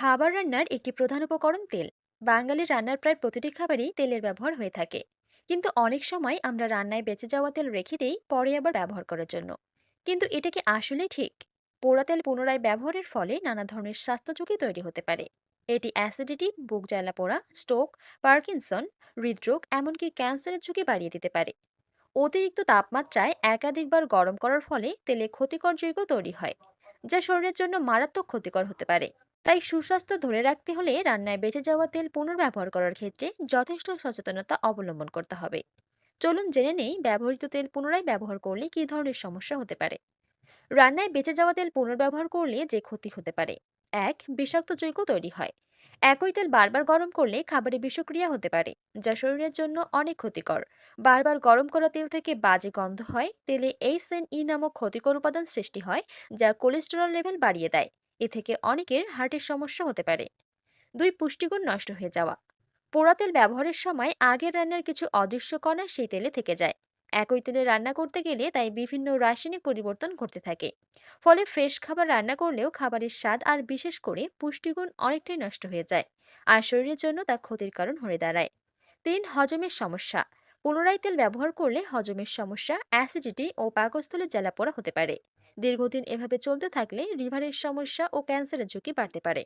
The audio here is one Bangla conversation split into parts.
খাবার রান্নার একটি প্রধান উপকরণ তেল। বাঙালি রান্নার প্রায় প্রতিটি খাবারই তেলের ব্যবহার হয়ে থাকে। কিন্তু অনেক সময় আমরা রান্নায় বেঁচে যাওয়া তেল রেখে দিই, পরে আবার ব্যবহার করার জন্য। কিন্তু এটা কি আসলেই ঠিক? পোড়া তেল পুনরায় ব্যবহারের ফলে নানা ধরনের স্বাস্থ্য ঝুঁকি তৈরি হতে পারে। এটি অ্যাসিডিটি, বুক জ্বালা পোড়া, স্ট্রোক, পার্কিনসন, হৃদরোগ, এমনকি ক্যান্সারের ঝুঁকি বাড়িয়ে দিতে পারে। অতিরিক্ত তাপমাত্রায় একাধিকবার গরম করার ফলে তেলে ক্ষতিকর যৌগ তৈরি হয়, যা শরীরের জন্য মারাত্মক ক্ষতিকর হতে পারে। তাই সুস্বাস্থ্য ধরে রাখতে হলে রান্নায় বেঁচে যাওয়া তেল পুনর্ব্যবহার করার ক্ষেত্রে যথেষ্ট সচেতনতা অবলম্বন করতে হবে। চলুন জেনে নেই ব্যবহৃত তেল পুনরায় ব্যবহার করলে কী ধরনের সমস্যা হতে পারে। রান্নায় বেঁচে যাওয়া তেল পুনর্ব্যবহার করলে যে ক্ষতি হতে পারে। এক, বিষাক্ত যৌগ তৈরি হয়। একই তেল বারবার গরম করলে খাবারে বিষক্রিয়া হতে পারে, যা শরীরের জন্য অনেক ক্ষতিকর। বারবার গরম করা তেল থেকে বাজে গন্ধ হয়, তেলে এইচএন ই নামক ক্ষতিকর উপাদান সৃষ্টি হয়, যা কোলেস্টেরল লেভেল বাড়িয়ে দেয়। এ থেকে অনেকের হার্টের সমস্যা হতে পারে। দুই, পুষ্টিগুণ নষ্ট হয়ে যাওয়া। পোড়া তেল ব্যবহারের সময় আগের রান্নার কিছু অদৃশ্য কণা সেই তেলে থেকে যায়। একই তেলে রান্না করতে গেলে তাই বিভিন্ন রাসায়নিক পরিবর্তন ঘটতে থাকে। ফলে ফ্রেশ খাবার রান্না করলেও খাবারের স্বাদ আর বিশেষ করে পুষ্টিগুণ অনেকটাই নষ্ট হয়ে যায়। আর শরীরের জন্য তা ক্ষতির কারণ হয়ে দাঁড়ায়। তিন, হজমের সমস্যা। পুনরায় তেল ব্যবহার করলে হজমের সমস্যা, অ্যাসিডিটি ও পাকস্থলে জ্বালাপোড়া হতে পারে। দীর্ঘদিন এভাবে চলতে থাকলে লিভারের সমস্যা ও ক্যান্সারের ঝুঁকি বাড়তে পারে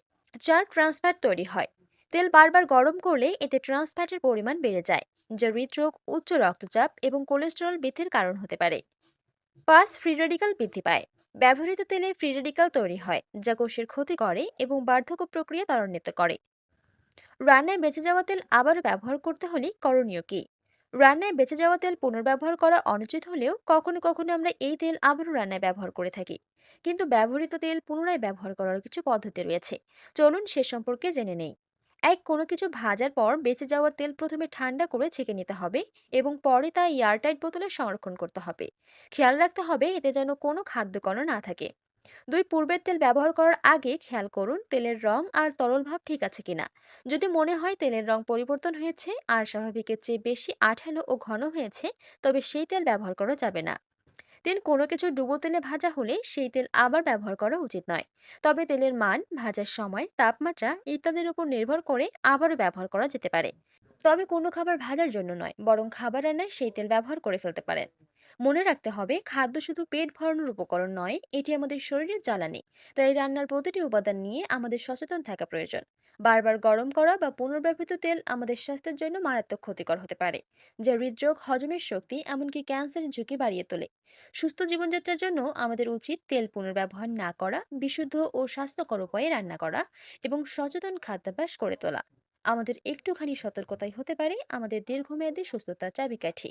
চার ট্রান্সফ্যাট তৈরি হয়। তেল বারবার গরম করলে এতে ট্রান্সফ্যাটের পরিমাণ বেড়ে যায়, যা হৃদরোগ, উচ্চ রক্তচাপ এবং কোলেস্টেরল বৃদ্ধির কারণ হতে পারে। পাঁচ ফ্রি রেডিকাল বৃদ্ধি পায়। ব্যবহৃত তেলে ফ্রি রেডিকাল তৈরি হয়, যা কোষের ক্ষতি করে এবং বার্ধক্য প্রক্রিয়া ত্বরান্বিত করে। রান্নায় বেঁচে যাওয়া তেল আবারও ব্যবহার করতে হলে করণীয় কি? রান্নায় বেঁচে যাওয়া তেল পুনর্ব্যবহার করা অনুচিত হলেও কখনো কখনো আমরা এই তেল আবারও রান্নায় ব্যবহার করে থাকি। কিন্তু ব্যবহৃত তেল পুনরায় ব্যবহার করার কিছু পদ্ধতি রয়েছে। চলুন সে সম্পর্কে জেনে নেই। এক, কোনো কিছু ভাজার পর বেঁচে যাওয়া তেল প্রথমে ঠান্ডা করে ছেঁকে নিতে হবে এবং পরে তা এয়ারটাইট বোতলে সংরক্ষণ করতে হবে। খেয়াল রাখতে হবে এতে যেন কোনো খাদ্যকণা না থাকে। দুই পূর্বের তেল ব্যবহার করার আগে খেয়াল করুন তেলের রং আর তরল ভাব ঠিক আছে কিনা। যদি মনে হয় তেলের রং পরিবর্তন হয়েছে আর স্বাভাবিকের চেয়ে বেশি আঠালো ও ঘন হয়েছে, তবে সেই তেল ব্যবহার করা যাবে না। তিন কোনো কিছু ডুবো তেলে ভাজা হলে সেই তেল আবার ব্যবহার করা উচিত নয়। তবে তেলের মান, ভাজার সময়, তাপমাত্রা ইত্যাদির উপর নির্ভর করে আবারও ব্যবহার করা যেতে পারে। তবে কোনো খাবার ভাজার জন্য নয়, বরং খাবার রান্নায় সেই তেল ব্যবহার করে ফেলতে পারেন। মনে রাখতে হবে, খাদ্য শুধু পেট ভরানোর উপকরণ নয়, এটি আমাদের শরীরের জ্বালানি। তাই রান্নার প্রতিটি উপাদান নিয়ে আমাদের সচেতন থাকা প্রয়োজন। বারবার গরম করা বা পুনর্ব্যবহৃত তেল আমাদের স্বাস্থ্যের জন্য মারাত্মক ক্ষতিকর হতে পারে, যা হৃদরোগ, হজমের শক্তি, এমনকি ক্যান্সারের ঝুঁকি বাড়িয়ে তোলে। সুস্থ জীবনযাত্রার জন্য আমাদের উচিত তেল পুনর্ব্যবহার না করা, বিশুদ্ধ ও স্বাস্থ্যকর উপায়ে রান্না করা এবং সচেতন খাদ্যাভ্যাস করে তোলা। আমাদের একটুখানি সতর্কতাই হতে পারে আমাদের দীর্ঘমেয়াদী সুস্থতার চাবিকাঠি।